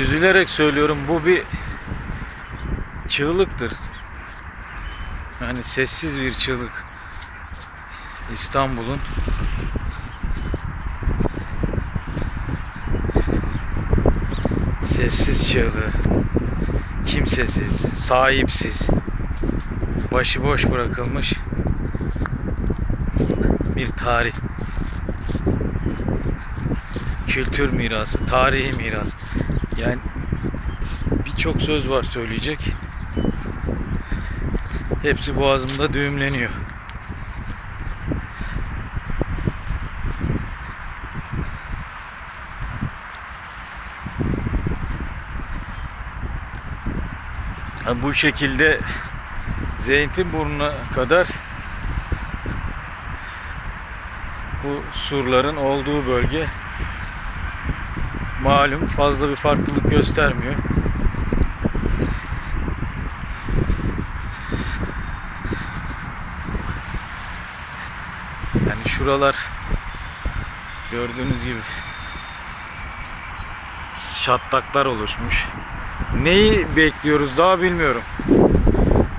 üzülerek söylüyorum bu bir çığlıktır. Yani sessiz bir çığlık. İstanbul'un sessiz çığlığı. Kimsesiz, sahipsiz, başıboş bırakılmış bir tarih. Kültür mirası, tarihi miras. Yani birçok söz var söyleyecek. Hepsi boğazımda düğümleniyor. Ha, Bu şekilde Zeytinburnu'na kadar bu surların olduğu bölge malum fazla bir farklılık göstermiyor. Yani şuralar gördüğünüz gibi şatlaklar oluşmuş. Neyi bekliyoruz daha bilmiyorum.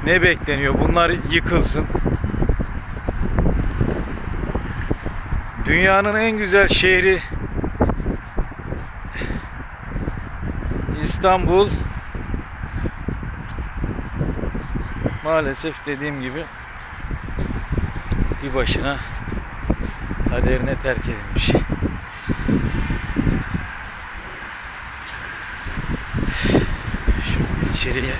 Ne bekleniyor? Bunlar yıkılsın. Dünyanın en güzel şehri İstanbul maalesef dediğim gibi bir başına kaderine terk edilmiş. Şu içeriye